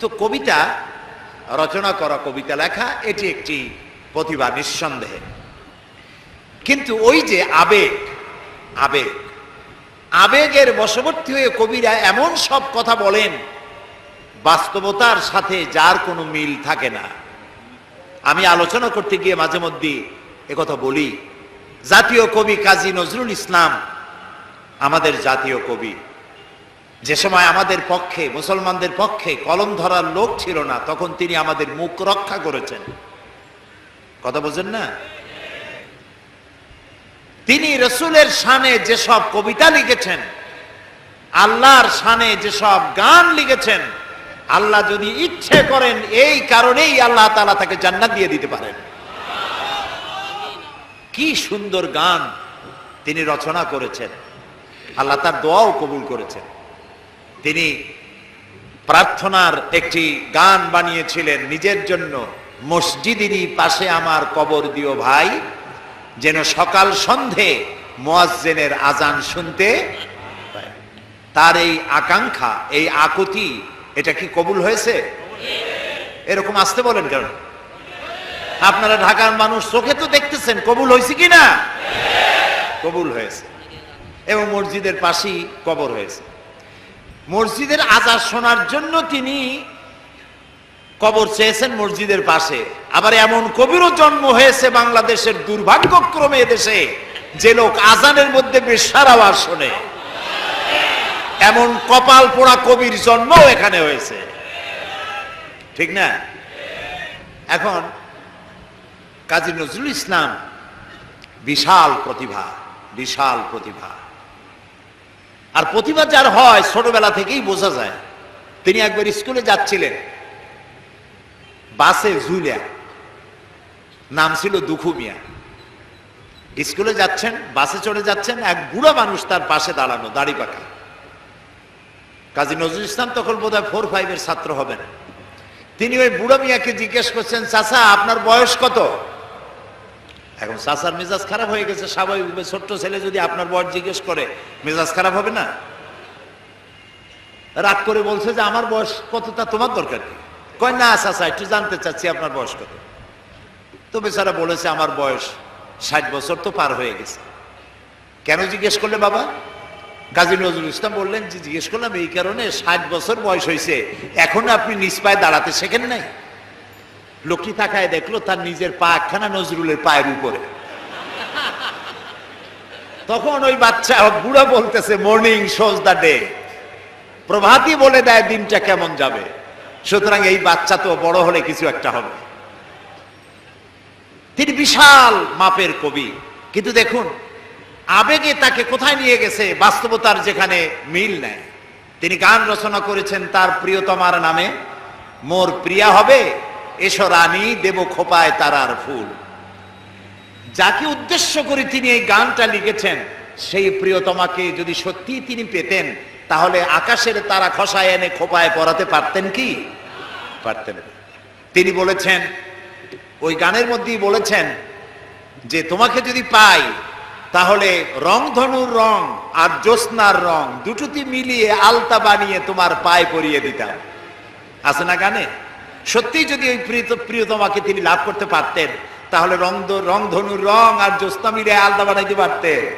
তো কবিতা, রচনা করা কবিতা লেখা, এটি একটি প্রতিভা নিঃসন্দেহে। কিন্তু ওই যে আবেগ আবেগ, আবেগের বশবর্তী হয়ে কবিরা এমন সব কথা বলেন, বাস্তবতার সাথে যার কোনো মিল থাকে না। আমি আলোচনা করতে গিয়ে মাঝে মধ্যে একথা বলি, জাতীয় কবি কাজী নজরুল ইসলাম, আমাদের জাতীয় কবি যে সময় আমাদের পক্ষে, মুসলমানদের পক্ষে কলম ধরার লোক ছিল না, তখন তিনি আমাদের মুখ রক্ষা করেছেন। কথা বোঝেন না? তিনি রসুলের শানে যেসব কবিতা লিখেছেন, আল্লাহর শানে যেসব গান লিখেছেন, আল্লাহ যদি ইচ্ছে করেন এই কারণেই আল্লাহ তালা তাকে জান্নাত দিয়ে দিতে পারেন। কি সুন্দর গান তিনি রচনা করেছেন। আল্লাহ তার দোয়াও কবুল করেছেন। তিনি প্রার্থনার একটি গান বানিয়েছিলেন, নিজের জন্য মসজিদেরই পাশে আমার কবর দিও ভাই, যেন সকাল সন্ধে মোয়াজ্জেনের আজান শুনতে তার এই আকাঙ্ক্ষা, এই আকুতি, এটা কি কবুল হয়েছে? এরকম আসতে বলেন কেন? আপনারা ঢাকার মানুষ চোখে তো দেখতেছেন, কবুল হয়েছে কি না কবুল হয়েছে। এবং মসজিদের পাশেই কবর হয়েছে। মসজিদের আজাদ শোনার জন্য তিনি কবর চেয়েছেন মসজিদের পাশে। আবার এমন কবিরও জন্ম হয়েছে বাংলাদেশের দুর্ভাগ্যক্রমে দেশে, যে লোক আজানের মধ্যে বেশার আওয়াজ শোনে। এমন কপাল পোড়া কবির জন্ম এখানে হয়েছে। ঠিক না? এখন কাজী নজরুল ইসলাম বিশাল প্রতিভা বিশাল প্রতিভা। আর প্রতিভা যার হয় ছোটবেলা থেকেই বোঝা যায়। তিনি একবার স্কুলে যাচ্ছিলেন। বাসে ঝুলিয়া নাম ছিল দুখু মিয়া। স্কুলে যাচ্ছেন, বাসে চড়ে যাচ্ছেন, এক বুড়া মানুষ তার পাশে দাঁড়ানো, দাড়ি পাকা। কাজী নজরুল ইসলাম তখন বোধ হয় ফোর ফাইভের ছাত্র হবেন। তিনি ওই বুড়া মিয়াকে জিজ্ঞেস করছেন, চাচা, আপনার বয়স কত? এখন চাচার মেজাজ খারাপ হয়ে গেছে স্বাভাবিক ছোট্ট ছেলে যদি আপনার বয়স জিজ্ঞেস করে, মেজাজ খারাপ হবে না? রাগ করে বলছে যে আমার বয়স কতটা, তোমার দরকার কি? কয়, না চাচা, একটু জানতে চাচ্ছি আপনার বয়স কত। তো বেচারা বলেছে, আমার বয়স ষাট বছর তো পার হয়ে গেছে। কেন জিজ্ঞেস করলে বাবা? কাজী নজরুল ইসলাম বললেন যে জিজ্ঞেস করলাম, এই কারণে ষাট বছর বয়স হয়েছে, এখনও আপনি নিজ পায়ে দাঁড়াতে শেখেন নাই? লোকটি তাকায় দেখল তার নিজের পা একখানা নজরুলের পায়ের উপরে। তখন ওই বাচ্চা বুড়া বলতেছে মর্নিং শোজ দ্য ডে প্রভাতই বলে দেয়, দিনটা কেমন যাবে? সুতরাং এই বাচ্চা তো বড় হলে কিছু একটা হবে। তিনি বিশাল মাপের কবি। কিন্তু দেখুন, আবেগে তাকে কোথায় নিয়ে গেছে, বাস্তবতার যেখানে মিল নেয়। তিনি গান রচনা করেছেন তার প্রিয়তমার নামে, মোর প্রিয়া হবে এসো রানী, দেব খোপায় তারার ফুল। যাকে উদ্দেশ্য করে তিনি এই গানটা লিখেছেন, সেই প্রিয়তমাকে যদি সত্যি তিনি পেতেন, তাহলে আকাশের তারা খসায় এনে খোপায় পড়াতে পারতেন কি? পারতেন তিনি বলেছেন, ওই গানের মধ্যেই বলেছেন যে, তোমাকে যদি পাই, তাহলে রংধনুর রং আর জ্যোৎস্নার রং দুটোতে মিলিয়ে আলতা বানিয়ে তোমার পায়ে পরিয়ে দিতাম। আছে না গানে? সত্যি যদি ওই প্রিয়ত- প্রিয়তমাকে তিনি লাভ করতে পারতেন, তাহলে রং রংধনুর রং আর জ্যোৎস্না মিলিয়ে আলতা বানাইতে পারতেন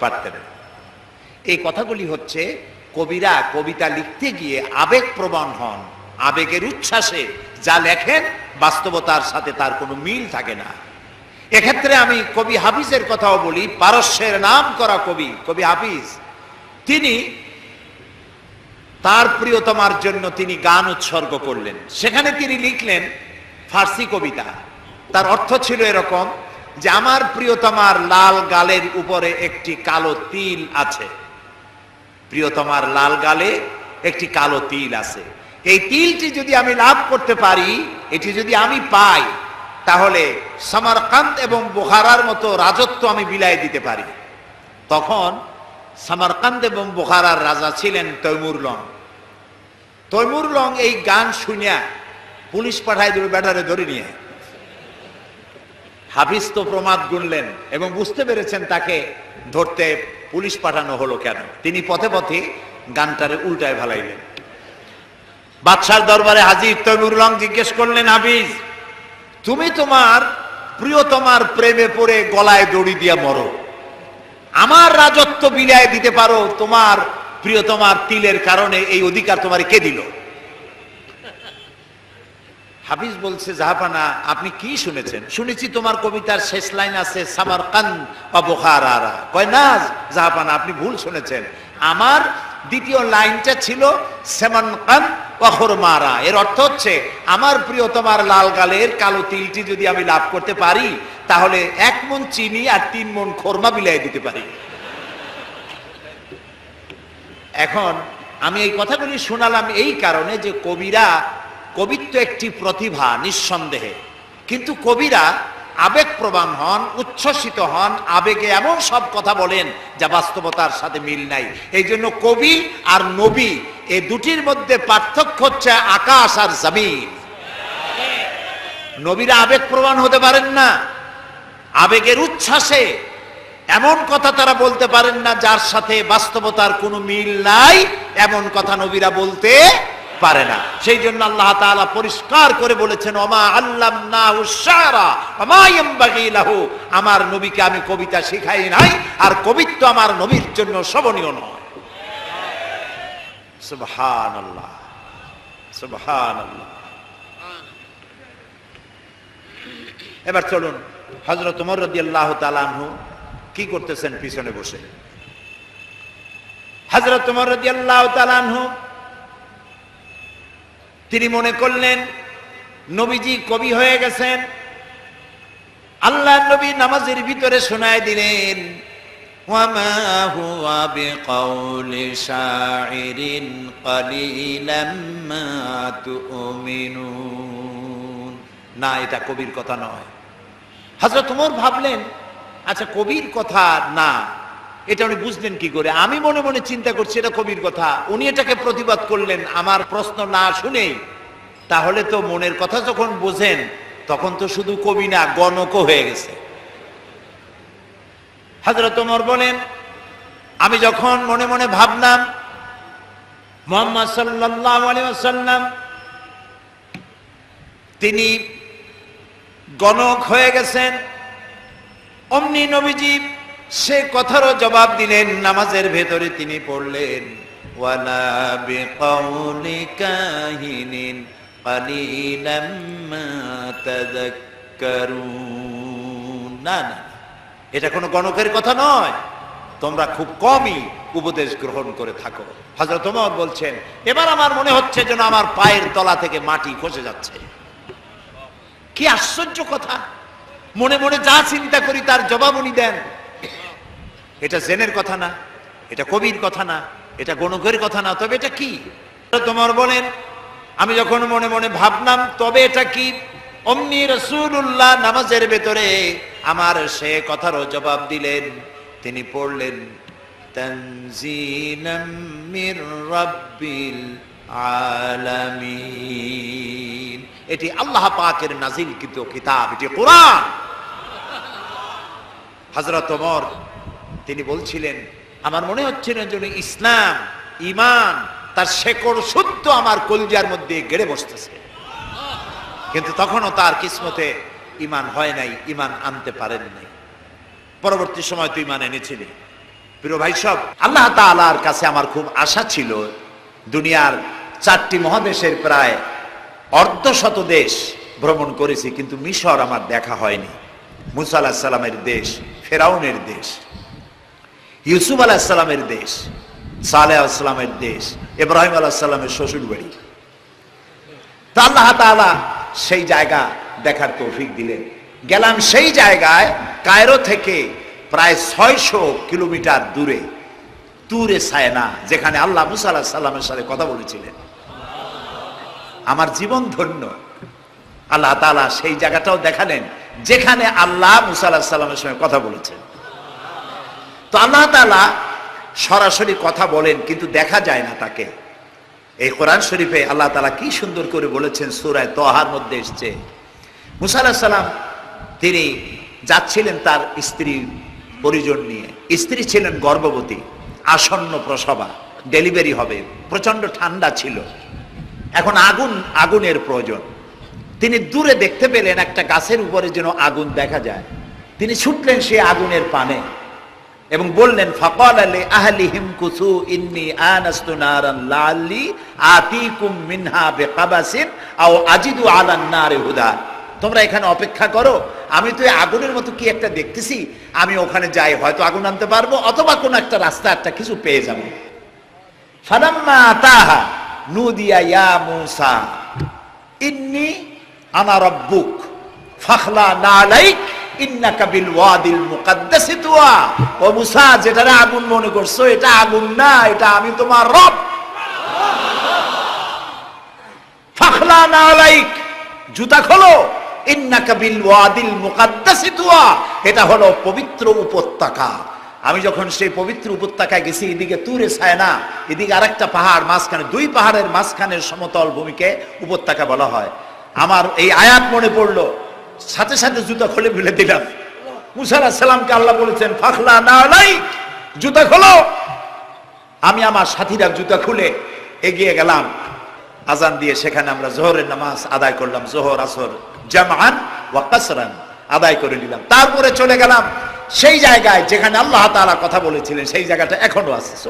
পারতেন। এই কথাগুলি হচ্ছে কবিরা কবিতা লিখতে গিয়ে আবেগ প্রবণ হন। আবেগের উচ্ছ্বাসে যা লেখেন বাস্তবতার সাথে তার কোনো মিল থাকে না। এক্ষেত্রে আমি কবি হাফিজের কথাও বলি, পারস্যের নাম করা কবি কবি হাফিজ, তিনি তার প্রিয়তমার জন্য তিনি গান উৎসর্গ করলেন। সেখানে তিনি লিখলেন ফার্সি কবিতা। তার অর্থ ছিল এরকম যে আমার প্রিয়তমার লাল গালের উপরে একটি কালো তিল আছে। প্রিয়তমার লাল গালে একটি কালো তিল আছে। এই তিলটি যদি আমি লাভ করতে পারি, এটি যদি আমি পাই, তাহলে সামারকান্ত এবং বোহারার মতো রাজত্ব আমি বিলাই দিতে পারি। তখন সামারকান্ত এবং বোখারার রাজা ছিলেন তৈমুর লং। তৈমুর লং এই গান শুনিয়া পুলিশ পাঠায় দেবে ব্যাটারে ধরে নিয়ে। হাফিজ তো প্রমাদ গুনলেন এবং বুঝতে পেরেছেন তাকে ধরতে পুলিশ পাঠানো হলো কেন। তিনি পথে পথে গানটারে উল্টায় ভালাইলেন বাদশার দরবারে হাজির তৈমুর রং জিজ্ঞেস করলেন, হাফিজ, তুমি তোমার প্রিয়তমার প্রেমে পড়ে গলায় দড়ি দিয়া মরো। আমার রাজত্ব বিলায় দিতে পারো তোমার প্রিয়তমার তিলের কারণে এই অধিকার তোমার কে দিল? হাফিজ বলছে, জাহাপানা, আপনি কি শুনেছেন? শুনেছি তোমার কবিতার শেষ লাইন আছে সামার কান বা আরা কয়, না, জাহাপানা, আপনি ভুল শুনেছেন। আমার দ্বিতীয় লাইনটা ছিল, সেমান কান মারা এর অর্থ হচ্ছে, আমার প্রিয় তোমার লাল গালের কালো তিলটি যদি আমি লাভ করতে পারি, তাহলে এক মন চিনি আর তিন মন খোরমা বিলাই দিতে পারি। এখন আমি এই কথাগুলি শোনালাম এই কারণে যে কবিরা কবিত্ব একটি প্রতিভা, নিঃসন্দেহে। কিন্তু কবিরা আবেগ প্রবান হন, উচ্ছ্বসিত হন, আবেগে এমন সব কথা বলেন যা বাস্তবতার সাথে মিল নাই। এই জন্য কবি আর নবী এই দুটির মধ্যে পার্থক্য হচ্ছে আকাশ আর জমিন। নবীরা আবেগ প্রবান হতে পারেন না, আবেগের উচ্ছ্বাসে এমন কথা তারা বলতে পারেন না যার সাথে বাস্তবতার কোনো মিল নাই, এমন কথা নবীরা বলতে পারে না। সেই জন্য আল্লাহ তাআলা পরিষ্কার করে বলেছেন, ওমা আল্লাম না আমার নবীকে আমি কবিতা শিখাই নাই, আর কবিত্ব আমার নবীর জন্য শোভনীয় নয়। সুবহান আল্লাহ সুবহান আল্লাহ এবার চলুন হজরত উমর রাদিয়াল্লাহু তাআলা আনহু কি করতেছেন পিছনে বসে? হজরত উমর রাদিয়াল্লাহু তাআলা আনহু তিনি মনে করলেন, নবীজি কবি হয়ে গেছেন। আল্লাহ নবী নামাজের ভিতরে শোনায় দিলেন না, এটা কবির কথা নয়। হাজরত উমর ভাবলেন আচ্ছা কবির কথা না। এটা উনি বুঝলেন কি করে? আমি মনে মনে চিন্তা করছি, এটা কবির কথা। উনি এটাকে প্রতিবাদ করলেন, আমার প্রশ্ন না শুনেই। তাহলে তো মনের কথা যখন বোঝেন, তখন তো শুধু কবি না গণক হয়ে গেছে। হাজরত ওমর বলেন, আমি যখন মনে মনে ভাবলাম, মোহাম্মদ আলাইহি তিনি গণক হয়ে গেছেন, অমনি নবীজি সে কথারও জবাব দিলেন, নামাজের ভেতরে তিনি পড়লেন, ওয়ালা না না, এটা কোনো গণকের কথা নয়। তোমরা খুব কমই উপদেশ গ্রহণ করে থাকো। হযরত ওমর বলছেন, এবার আমার মনে হচ্ছে যেন আমার পায়ের তলা থেকে মাটি খসে যাচ্ছে। কি আশ্চর্য কথা! মনে মনে যা চিন্তা করি তার জবাব উনি দেন এটা জেনের কথা না, এটা কবির কথা না, এটা গণকের কথা না, তবে এটা কি? তোমার বলেন, আমি যখন মনে মনে ভাবলাম, তবে এটা কি? অমনি রসুল্লাহ নামাজের ভেতরে আমার সে কথারও জবাব দিলেন, তিনি পড়লেন এটি আল্লাহ পাকের নাজিলকৃত কিতাব, এটি কোরআন। হযরত ওমর তিনি বলছিলেন, আমার মনে হচ্ছিল যেন ইসলাম ইমান তার শেকড় সত্য আমার কলজার মধ্যে গেড়ে বসতেছে। কিন্তু তখনও তার কিসমতে ইমান হয় নাই ইমান আনতে পারেন নাই। পরবর্তী সময় তুই ইমান এনেছিলি। প্রিয় ভাই সব, আল্লাহ তাআলার কাছে আমার খুব আশা ছিল, দুনিয়ার চারটি মহাদেশের প্রায় অর্ধ শত দেশ ভ্রমণ করেছি, কিন্তু মিশর আমার দেখা হয়নি। মুসা আলাহ সালামের দেশ, ফেরাউনের দেশ। ইউসুফ আলাহ সালামের দেশ, সালেহ আসলামের দেশ, ইব্রাহিম আলাহ সাল্লামের শ্বশুর বাড়ি। তা আল্লাহ তাআলা সেই জায়গা দেখার তৌফিক দিলেন। গেলাম সেই জায়গায় কায়রো থেকে প্রায় ছয়শো কিলোমিটার দূরে, তুরে সায়না, যেখানে আল্লাহ মুসা আলাহ সাল্লামের সাথে কথা বলেছিলেন। আমার জীবন ধন্য। আল্লাহ তাআলা সেই জায়গাটাও দেখালেন, যেখানে আল্লাহ মুসা আলাহ সাল্লামের সঙ্গে কথা বলেছেন। তো আল্লাহ তাআলা সরাসরি কথা বলেন, কিন্তু দেখা যায় না তাকে। এই কোরআন শরীফে আল্লাহ তালা কি সুন্দর করে বলেছেন, সুরায় তহার মধ্যে এসছে। মুসা তিনি যাচ্ছিলেন তার স্ত্রী পরিজন নিয়ে। স্ত্রী ছিলেন গর্ভবতী, আসন্ন প্রসবা, ডেলিভারি হবে প্রচণ্ড ঠান্ডা ছিল। এখন আগুন, আগুনের প্রয়োজন। তিনি দূরে দেখতে পেলেন একটা গাছের উপরে যেন আগুন দেখা যায়। তিনি ছুটলেন সেই আগুনের পানে। এবং বললেন, ফকাল আলী আহলিহিম কুসু ইন্নি আনাস্তু নারান লাল্লি আতিকুম মিনহা বিকাবাসিন আও আজিদু আলান নারে হুদা। তোমরা এখানে অপেক্ষা করো, আমি তো আগুনের মতো কি একটা দেখতেছি, আমি ওখানে যাই, হয়তো আগুন আনতে পারব, অথবা কোনো একটা রাস্তা, একটা কিছু পেয়ে যাব। ফালাম্মা তাহা নুদিয়া ইয়া মুসা, ইন্নি আনা রব্বুক, ফাখলা নালাইক এটা আগুন এটা হলো পবিত্র উপত্যকা। আমি যখন সেই পবিত্র উপত্যকায় গেছি, এদিকে তুরে ছায় না, এদিকে আরেকটা পাহাড়, মাঝখানে, দুই পাহাড়ের মাঝখানের সমতল ভূমিকে উপত্যকা বলা হয়। আমার এই আয়াত মনে পড়ল সাথে সাথে জুতা খুলে ফেলে দিলাম। মুসার সালামকে আল্লাহ বলেছেন, ফাখলা না লাই জুতা খোলো। আমি আমার সাথীরা জুতা খুলে এগিয়ে গেলাম। আজান দিয়ে সেখানে আমরা জোহরের নামাজ আদায় করলাম, জোহর, আসর জামান ওয়া কাসরান আদায় করে নিলাম। তারপরে চলে গেলাম সেই জায়গায় যেখানে আল্লাহ তাআলা কথা বলেছিলেন, সেই জায়গাটা এখনও আছে।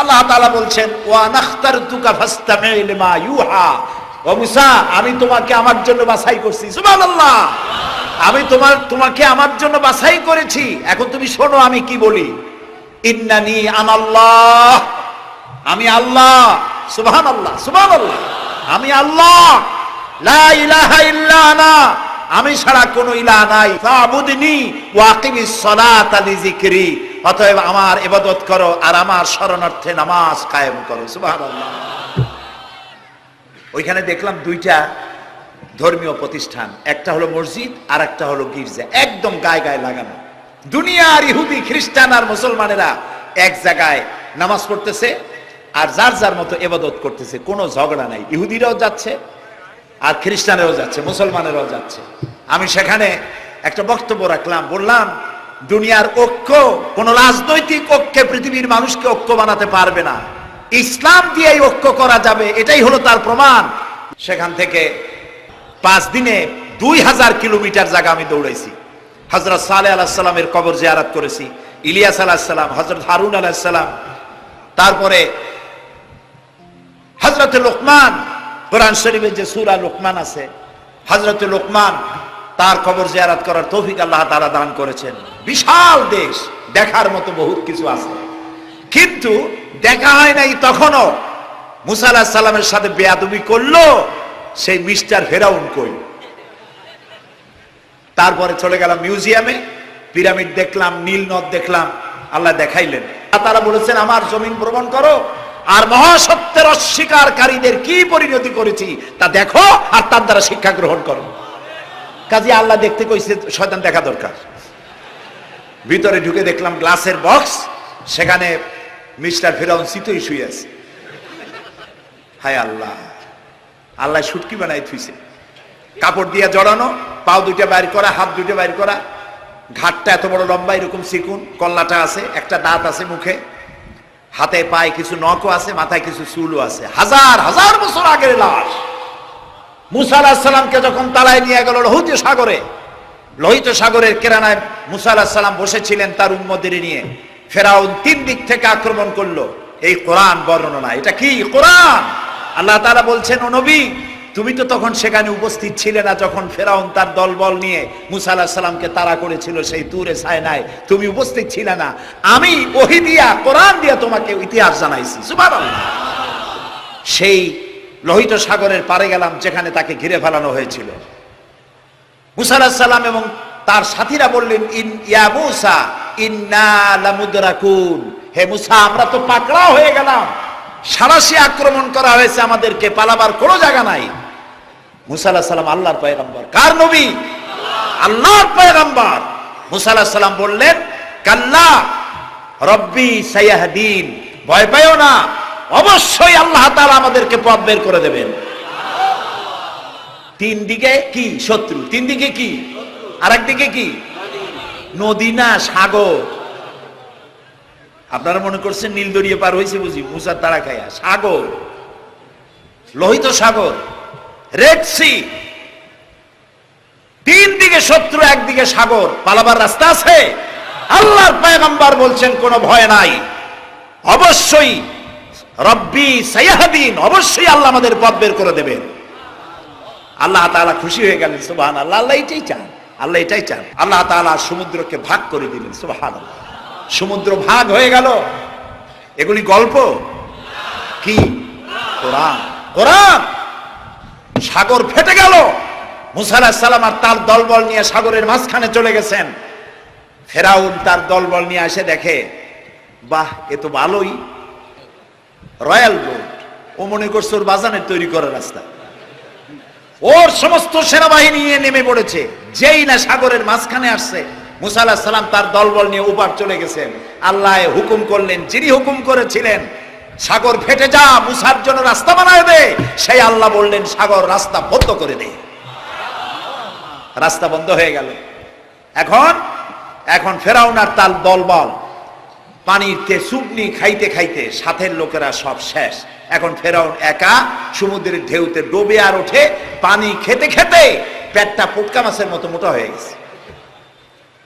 আল্লাহ তাআলা বলছেন, ওয়া নাখতারতুকা ফাসতামি লিমা ইউহা। আমি তোমাকে আমার জন্য বাছাই করছি। আমি তোমার, তোমাকে আমার জন্য বাছাই করেছি। এখন তুমি শোনো আমি কি বলি। ইন্নানি আনাল্লাহ। আমি আল্লাহ। সুবহান আল্লাহ সুবহান আল্লাহ আমি আল্লাহ। লা ইলাহা ইল্লা আনা। আমি ছাড়া কোনো ইলাহ নাই। ফাবুদনি ওয়াকিমিস সালাতা লিজিকরি অতএব আমার ইবাদত করো আর আমার শরণার্থে নামাজ কায়েম করো। সুবহানাল্লাহ। ওইখানে দেখলাম দুইটা ধর্মীয় প্রতিষ্ঠান। একটা হলো মসজিদ আর একটা হলো গির্জা। একদম গায়ে গায়ে লাগানো। দুনিয়ার ইহুদি, খ্রিস্টান আর মুসলমানেরা এক জায়গায় নামাজ পড়তেছে আর যার যার মতো এবাদত করতেছে। কোনো ঝগড়া নাই। ইহুদিরাও যাচ্ছে আর খ্রিস্টানেরও যাচ্ছে, মুসলমানেরও যাচ্ছে। আমি সেখানে একটা বক্তব্য রাখলাম। বললাম, দুনিয়ার ঐক্য, কোন রাজনৈতিক ঐক্যে পৃথিবীর মানুষকে ঐক্য বানাতে পারবে না। ইসলাম দিয়েই ঐক্য করা যাবে, এটাই হলো তার প্রমাণ। সেখান থেকে পাঁচ দিনে দুই হাজার কিলোমিটার জায়গা আমি দৌড়াইছি। হজরত সালে আলাহিসাল্লামের কবর জিয়ারাত করেছি, ইলিয়াস আলাহিসাল্লাম হজরত হারুন আলাহিসাল্লাম তারপরে হজরত লোকমান, কোরআন শরীফের যে সুরা লোকমান আছে হজরত লোকমান তার কবর জিয়ারাত করার তৌফিক আল্লাহ তারা দান করেছেন। বিশাল দেশ, দেখার মতো বহুত কিছু আছে। কিন্তু দেখা হয় নাই তখনও মুসা আলাহ সাল্লামের সাথে বেয়াদবি করল, সেই মিস্টার ফেরাউন কই? তারপরে চলে গেলাম মিউজিয়ামে, পিরামিড দেখলাম, নীল নদ দেখলাম, আল্লাহ দেখাইলেন। তারা বলেছেন, আমার জমিন ভ্রমণ করো, আর মহাসত্যের অস্বীকারীদের কি পরিণতি করেছি তা দেখো আর তার দ্বারা শিক্ষা গ্রহণ করো। কাজে আল্লাহ দেখতে কইছে, শয়তান দেখা দরকার। ভিতরে ঢুকে দেখলাম গ্লাসের বক্স, সেখানে মিস্টার ফেরাউন শীতই শুয়ে আছে। হায় আল্লাহ। আল্লাহ সুটকি বানাই থুইছে। কাপড় দিয়ে জড়ানো, পাও দুইটা বাইর করা, হাত দুইটা বাইর করা। ঘাটটা এত বড় লম্বা, এরকম চিকুন কল্লাটা আছে, একটা দাঁত আছে মুখে। হাতে পায়ে কিছু নখও আছে, মাথায় কিছু চুলও আছে। হাজার হাজার বছর আগের লাশ। মুসা আলাহিসাল্লামকে যখন তালায় নিয়ে গেল লোহিত সাগরে, লোহিত সাগরের কেরানায় মুসা আলাহিসাল্লাম বসেছিলেন তার উম্মদের নিয়ে। ফেরাউন তিন দিক থেকে আক্রমণ করল। এই কোরআন বর্ণনা, এটা কি? কোরআন! আল্লাহ তাআলা বলছেন, ও নবী, তুমি তো তখন সেখানে উপস্থিত ছিলে না যখন ফেরাউন তার দলবল নিয়ে মুসা আলাহ সাল্লামকে তাড়া করেছিল সেই তুরে সায়নায়। তুমি উপস্থিত ছিলে না। আমি ওহি দিয়া, কোরআন দিয়া তোমাকে ইতিহাস জানাইছি। সেই লোহিত সাগরের পারে গেলাম যেখানে তাকে ঘিরে ফেলানো হয়েছিল। মুসা আলাহ সাল্লাম এবং তার সাথীরা বললেন, ইন ইয়া মুসা ইন্না লামুদরাকুন। হে মুসা, আমরা তো পাকড়া হয়ে গেলাম। সারাশি আক্রমণ করা হয়েছে আমাদেরকে, পালাবার কোনো জায়গা নাই। মুসা আলাহ সাল্লাম আল্লাহর পয়গম্বর। কার নবী? আল্লাহর পয়গম্বর। মুসা সাল্লাম বললেন, কাল্লা, রব্বি সাইয়াহদিন ভয় পাইও না, অবশ্যই আল্লাহ তাআলা আমাদেরকে পথ বের করে দেবেন। তিন দিকে কি? শত্রু। তিন দিকে কি? আর দিকে কি? নদী না সাগর? আপনারা মনে করছেন নীল দরিয়ে পার হয়েছে বুঝি, মুসার তারা খায়া সাগর। লোহিত সাগর। রেড সি তিন দিকে শত্রু একদিকে সাগর। পালাবার রাস্তা আছে? আল্লাহর পায়গাম্বার বলছেন, কোনো ভয় নাই। অবশ্যই রব্বি সাইয়াহাদিন, অবশ্যই আল্লাহ আমাদের পথ বের করে দেবেন। আল্লাহ তাআলা খুশি হয়ে গেলেন আল্লাহ আল্লাহ এটাই চান। আল্লাহ এটাই চান। আল্লাহ তাআলা সমুদ্রকে ভাগ করে দিলেন সুবহান সমুদ্র ভাগ হয়ে গেল। এগুলি গল্প? কি? কোরআন। কোরআন! সাগর ফেটে গেল। মুসা আলাহিস সালাম আর তার দলবল নিয়ে সাগরের মাঝখানে চলে গেছেন। ফেরাউন তার দলবল নিয়ে এসে দেখে, বাহ, এ তো ভালোই। Royal boat. ও মনে করছে ওর বাজানের তৈরি করার রাস্তা। ওর সমস্ত সেনাবাহিনী নিয়ে নেমে পড়েছে। যেই না সাগরের মাঝখানে আসছে, মুসা সালাম তার দলবল নিয়ে উপার চলে গেছেন। আল্লাহ হুকুম করলেন, যিনি হুকুম করেছিলেন, সাগর ফেটে যা, মুসার জন্য রাস্তা বানায় দে। সেই আল্লাহ বললেন, সাগর, রাস্তা বন্ধ করে দে। রাস্তা বন্ধ হয়ে গেল। এখন এখন ফেরাউন আর তার দলবল পানিতে চুবনি খাইতে খাইতে সাথের লোকেরা সব শেষ। এখন ফেরাউন একা সমুদ্রের ঢেউতে ডোবে আর ওঠে পানি খেতে খেতে পেটটা পুটকা মাছের মতো মোটা হয়ে গেছে।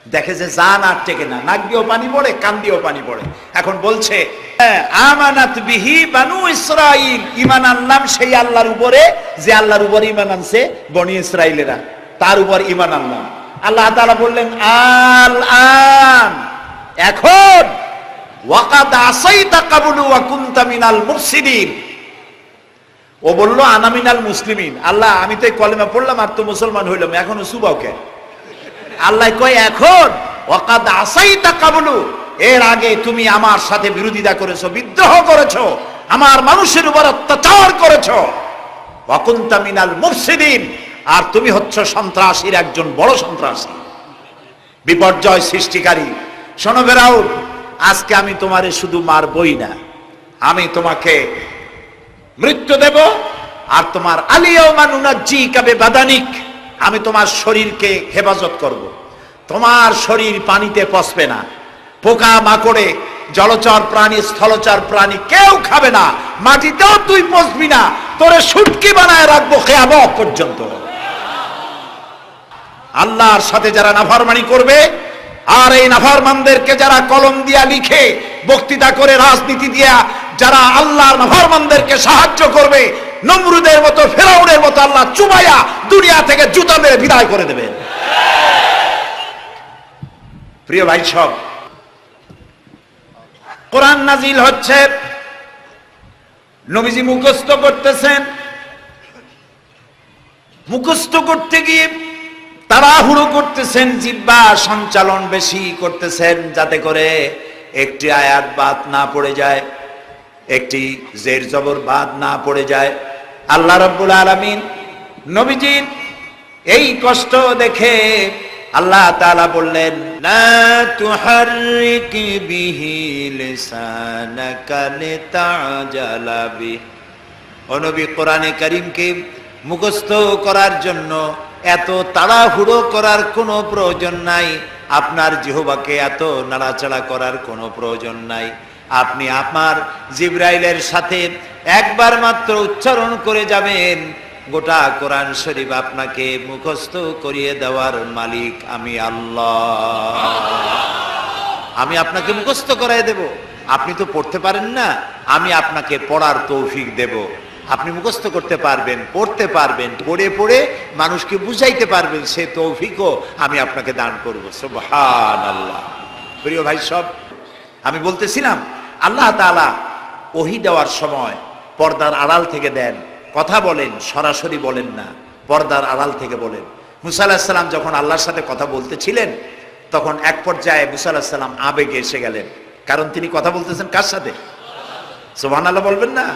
দেখে যে জান আর টেকে না নাক দিয়েও পানি পড়ে কান দিয়েও পানি পড়ে। এখন বলছে হ্যাঁ, আমানাত বিহি বানু ইসরাইল ইমান আনলাম সেই আল্লাহর উপরে যে আল্লাহর উপরে ইমান আনছে বনি ইসরাইলেরা তার উপর ইমান আনলাম। আল্লাহ তাআলা বললেন আল আন এখন ওয়াকাদ আসাইতা কাবুলু ওয়া কুনতা মিনাল মুফসিদিন। ও বলল আনামিনাল মুসলিমিন। আল্লাহ, আমি তো কলেমা পড়লাম আর তো মুসলমান হইলাম সুবাও কে আল্লাহ কয়, এখন। ওয়াকাদ আসাইতা কাবুলু। এর আগে তুমি আমার সাথে বিরোধিতা করেছ, বিদ্রোহ করেছ, আমার মানুষের উপর অত্যাচার করেছ। ওয়াকুনতা মিনাল মুফসিদিন। আর তুমি হচ্ছ সন্ত্রাসীর একজন বড় সন্ত্রাসী। বিপর্যয় সৃষ্টিকারী। শোনো বেরাউল আজকে আমি তোমারে শুধু মারবই না, আমি তোমাকে মৃত্যু দেব, আর তোমার আলিয়াও মানুনা জি কাবে বাদানিক আমি তোমার শরীরকে হেফাজত করব। তোমার শরীর পানিতে পচবে না, পোকা মাকড়ে, জলচর প্রাণী, স্থলচর প্রাণী কেউ খাবে না, মাটিতেও তুই পচবি না, তোরে সুটকি বানায় রাখব খেয়াবক পর্যন্ত আল্লাহর সাথে যারা নাফরমানি করবে আর এই নাফরমানদেরকে যারা কলম দিয়া লিখে বক্তৃতা করে রাজনীতি দিয়া যারা আল্লাহর নাফরমানদেরকে সাহায্য করবে, নমরুদের মতো, ফেরাউনের মতো আল্লাহ চুবাইয়া দুনিয়া থেকে জুতা মেরে বিদায় করে দেবে। প্রিয় ভাই সব, কোরআন নাজিল হচ্ছে, নবীজি মুখস্থ করতেছেন। মুখস্থ করতে গিয়ে তাড়াহুড়ো করতেছেন, জিব্বা সঞ্চালন বেশি করতেছেন যাতে করে একটি আয়াত বাদ না পড়ে যায়, একটি জের জবর বাদ না পড়ে যায়। আল্লাহ রব্বুল আলামিন নবীজির এই কষ্ট দেখে আল্লাহ তাআলা বললেন, লা তুহাররিক বিহি লিসানাকা লিতাজালা বিহি। ও নবী কোরআনে করিমকে মুখস্থ করার জন্য এত তাড়াহুড়ো করার কোনো প্রয়োজন নাই। আপনার জিহবাকে এত নাড়াচাড়া করার কোনো প্রয়োজন নাই। আপনি আপনার জিব্রাইলের সাথে একবার মাত্র উচ্চারণ করে যাবেন। গোটা কোরআন শরীফ আপনাকে মুখস্থ করিয়ে দেওয়ার মালিক আমি আল্লাহ। আমি আপনাকে মুখস্থ করাই দেব। আপনি তো পড়তে পারেন না। আমি আপনাকে পড়ার তৌফিক দেব। আপনি মুখস্থ করতে পারবেন, পড়তে পারবেন, পড়ে পড়ে মানুষকে বুঝাইতে পারবেন, সে তৌফিকও আমি আপনাকে দান করব। সুবহান আল্লাহ প্রিয় ভাই, সব আমি বলতেছিলাম, আল্লাহ তাআলা ওহি দেওয়ার সময় পর্দার আড়াল থেকে দেন। কথা বলেন, সরাসরি বলেন না, পর্দার আড়াল থেকে বলেন। মুসা যখন আল্লাহর সাথে কথা বলতেছিলেন, তখন এক পর্যায়ে মুসা আলাহিসাল্লাম আবেগে এসে গেলেন। কারণ তিনি কথা বলতেছেন কার সাথে? সোহান আল্লাহ বলবেন না?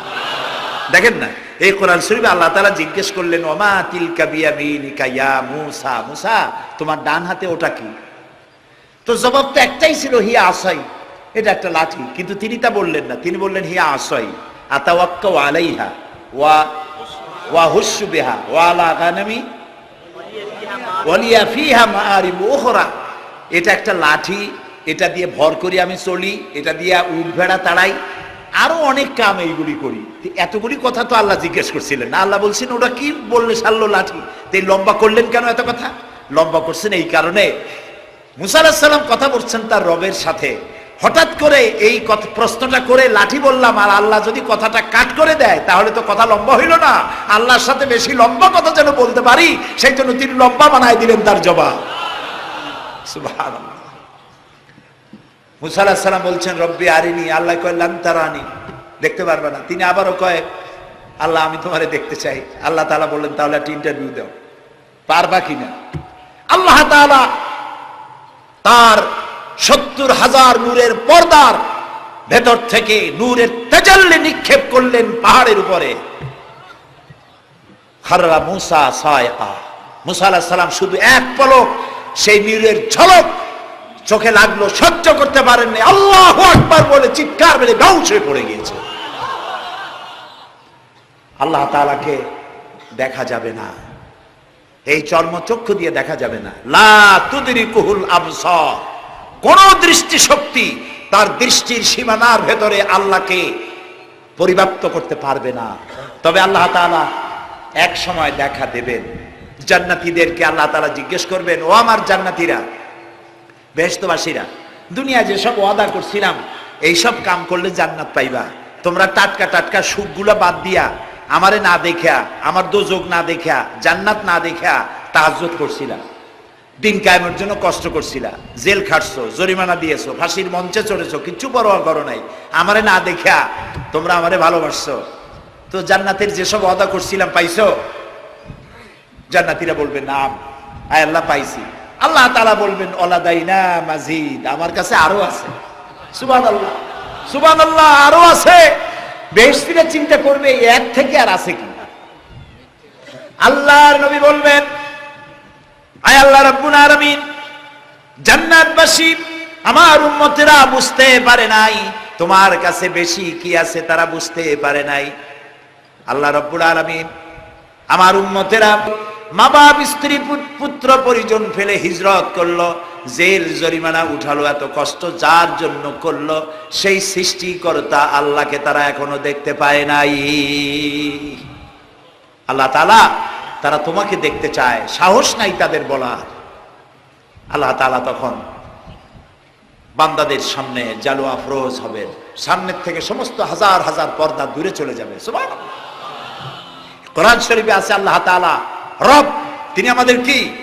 দেখেন না, এই কোরআন শরীফে আল্লাহ তালা জিজ্ঞেস করলেন, ওমা তিলকা বিয়ামিনিকা ইয়া মুসা? মুসা, তোমার ডান হাতে ওটা কি? তো জবাব তো একটাই ছিল, হিয়া আসাই। এটা একটা লাঠি, কিন্তু তিনি তা বললেন না। তিনি বললেন, হিয়া আসাই। আতাওয়াক্কা আলাইহা ওয়া ওয়া হুসু বিহা। ওয়া আলা গানামি? ওয়ালিয়া ফিহা মাআরিব উখরা। এটা একটা লাঠি, এটা দিয়ে ভর করি আমি চলি, এটা দিয়ে উঠ ভেড়া তাড়াই। আরও অনেক কাম এইগুলি করি। এতগুলি কথা তো আল্লাহ জিজ্ঞেস করছিলেন। না, আল্লাহ বলছেন, ওরা কি বললে সারলো লাঠি? তো এই লম্বা করলেন কেন এত কথা? লম্বা করছেন এই কারণে। মুসা আলাহিসাল্লাম কথা বলছেন তার রবের সাথে। হঠাৎ করে এই প্রশ্নটা করে লাঠি বললাম, আর আল্লাহ যদি কথাটা কাট করে দেয়, তাহলে তো কথা লম্বা হইল না। আল্লাহর সাথে বেশি লম্বা কথা যেন বলতে পারি, সেই জন্য তিনি লম্বা বানায় দিলেন তার জবাব। সুবহানাল্লাহ। মুসা আলাহিস সালাম বলছেন, রব্বি আরিনি, আল্লাহ কয় লান্তারানি দেখতে পারবে না। তিনি আবারও কয়, আল্লাহ, আমি তোমারে দেখতে চাই। আল্লাহ তাআলা বললেন, তাহলে একটা ইন্টারভিউ দাও। পারবা কিনা? আল্লাহ তাআলা তার সত্তর হাজার নূরের পর্দার ভেতর থেকে নূরের তেজাল্লি নিক্ষেপ করলেন পাহাড়ের উপরে। হাররা মুসা সায়কা। মুসা আলাহিস সালাম শুধু এক পলক, সেই নূরের ঝলক চোখে লাগল, সহ্য করতে পারেননি। আল্লাহ আকবার বলে চিৎকার মেরে গাউস হয়ে পড়ে গিয়েছে। আল্লাহ তাআলাকে দেখা যাবে না। এই চর্মচক্ষু দিয়ে দেখা যাবে না। লা তুদরি কুহুল আবসার। কোন দৃষ্টি শক্তি তার দৃষ্টির সীমানার ভেতরে আল্লাহকে পরিব্যাপ্ত করতে পারবে না। তবে আল্লাহ তাআলা এক সময় দেখা দেবেন। জান্নাতীদেরকে আল্লাহ তালা জিজ্ঞেস করবেন, ও আমার জান্নাতীরা বেহস্তবাসীরা দুনিয়া যেসব ওয়াদা করছিলাম এইসব কাম করলে জান্নাত পাইবা। তোমরা টাটকা টাটকা সুখগুলো বাদ দিয়া, আমারে না দেখা আমার দোজক না দেখা জান্নাত না দেখা তাহাজ্জুদ করছিলা। দিন কায়েমের জন্য কষ্ট করছিলা। জেল খাটছো, জরিমানা দিয়েছ, ফাঁসির মঞ্চে চড়েছো, কিচ্ছু পরোয়া করো নাই। আমারে না দেখা তোমরা আমারে ভালোবাসছো। তো জান্নাতের যেসব অদা করছিলাম, পাইছো? জান্নাতীরা বলবে না আয় আল্লাহ, পাইছি। আল্লাহ তালা বলবেন, অলাদাইনা মাজিদ। আমার কাছে আরও আছে। সুবান আল্লাহ সুবান আল্লাহ আরও আছে। বেহস্তিরা চিন্তা করবে এক থেকে আর আছে কি আল্লাহর নবী বলবেন, আয় আল্লাহ রাব্বুল আলামিন, জান্নাতবাসী, আমার উম্মতেরা বুঝতে পারে নাই, তোমার কাছে বেশি কি আছে তারা বুঝতে পারে নাই। আল্লাহ রব্বুল আলামিন, আমার উম্মতেরা মা বাপ স্ত্রী পুত্র পরিজন ফেলে হিজরত করল। জেল জরিমানা উঠালো, এত কষ্ট যার জন্য করল? সেই সৃষ্টিকর্তা আল্লাহকে তারা এখনও দেখতে পায় নাই। আল্লাহ তালা তারা তোমাকে দেখতে চায়, সাহস নাই তাদের বলার। আল্লাহ তালা তখন বান্দাদের সামনে জালু আফরোজ হবে। সামনের থেকে সমস্ত হাজার হাজার পর্দা দূরে চলে যাবে। কোরআন শরীফে আছে আল্লাহ তাআলা রব, তিনি আমাদের কি?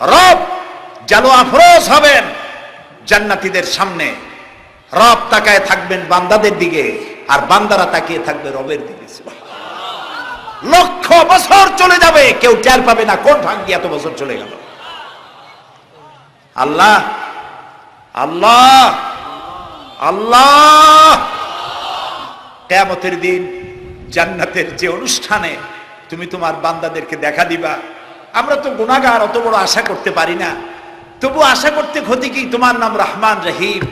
রব জালো আফরোজ হবেন জান্নাতীদের সামনে। রব তাকায় থাকবেন বান্দাদের দিকে, আর বান্দারা তাকিয়ে থাকবে রবের দিকে। লক্ষ বছর চলে যাবে, কেউ টের পাবে না কোন ভাঙ্গি এত বছর চলে গেল। আল্লাহ আল্লাহ আল্লাহ! কেয়ামতের দিন জান্নাতের যে অনুষ্ঠানে তুমি তোমার বান্দাদেরকে দেখা দিবা। আমরা তো গুণাগার অত বড় আশা করতে পারি না। তবু আশা করতে ক্ষতি কি? তোমার নাম রহমান রহিম।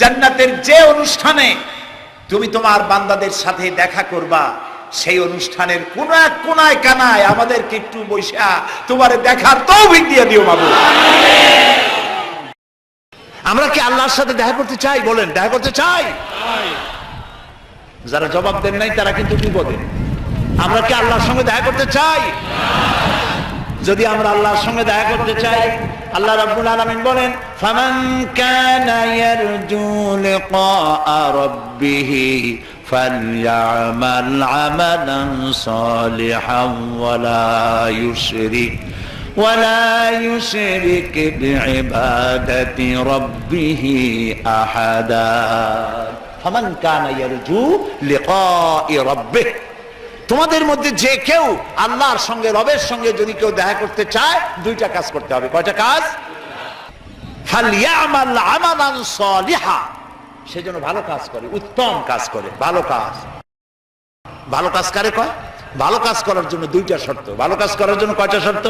জান্নাতের যে অনুষ্ঠানে তুমি তোমার বান্দাদের সাথে দেখা করবা, সেই অনুষ্ঠানের কোন এক কোনায় কানায় আমাদেরকে একটু বৈশা তোমার দেখার তৌফিক দিয়ে দিও বাবু। আমরা কি আল্লাহর সাথে দেখা করতে চাই? বলেন, দেখা করতে চাই? যারা জবাব দেন নাই, তারা কিন্তু বিপদে। আমরা কি আল্লাহর সঙ্গে দেখা করতে চাই যদি আমরা আল্লাহর সঙ্গে দেখা করতে চাই আল্লাহ রাব্বুল আলামিন বলেন ফামান কানা ইয়ারজু লিকা রাব্বিহ ফালইআমাল আমালান সালিহান ওয়ালা ইউশরিক ولا يشرك بعبادة ربه أحدا فمن كان يرجو لقاء ربه তোমাদের মধ্যে যে কেউ আল্লাহর সঙ্গে, রবের সঙ্গে যদি কেউ দেখা করতে চায়, দুইটা কাজ করতে হবে। কয়টা কাজ? সেজন্য ভালো কাজ করে, উত্তম কাজ করে, ভালো কাজ। ভালো কাজ কারে কয়? ভালো কাজ করার জন্য দুইটা শর্ত। ভালো কাজ করার জন্য কয়টা শর্ত?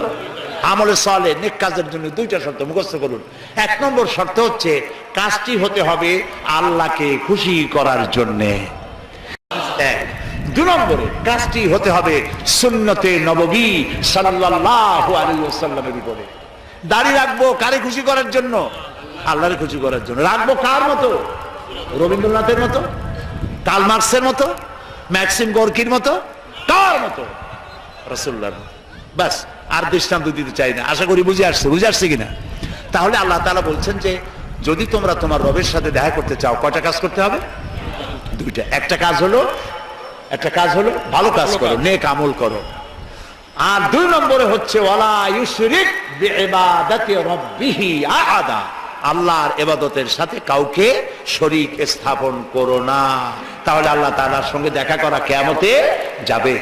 আমলে সলে, নেক কাজের জন্য দুইটা শর্ত, মুখস্থ করুন। এক নম্বর শর্ত হচ্ছে, কাজটি হতে হবে আল্লাহকে খুশি করার জন্যে। দু নম্বরে কাজটি হতে হবে সুন্নতে নববী সাল্লাল্লাহু আলাইহি ওয়াসাল্লামের উপরে। দাড়ি রাখব কারে খুশি করার জন্য? আল্লাহরে খুশি করার জন্য। রাখব কার মতো? রবীন্দ্রনাথের মতো? কাল মার্কসের মতো? ম্যাক্সিম গর্কির মতো? কার মতো? রসুল্লার মতো। ব্যাস, আর দৃষ্টান্ত দিতে চাই না। আশা করি বুঝে আসছে। বুঝে আসছে কিনা? তাহলে আল্লাহ তালা বলছেন যে, যদি তোমরা তোমার রবের সাথে দেখা করতে চাও, কয়টা কাজ করতে হবে? দুইটা। একটা কাজ হলো একটা কাজ হলো ভালো কাজ করো নেক আমল করো। আর দুই নম্বরে হচ্ছে ওয়ালা ইউশরিক বিইবাদাতি রাব্বিহি আহাদা। আল্লাহর এবাদতের সাথে কাউকে শরিক স্থাপন করো না। তাহলে আল্লাহ তালার সঙ্গে দেখা করা কেয়ামতে যাবে।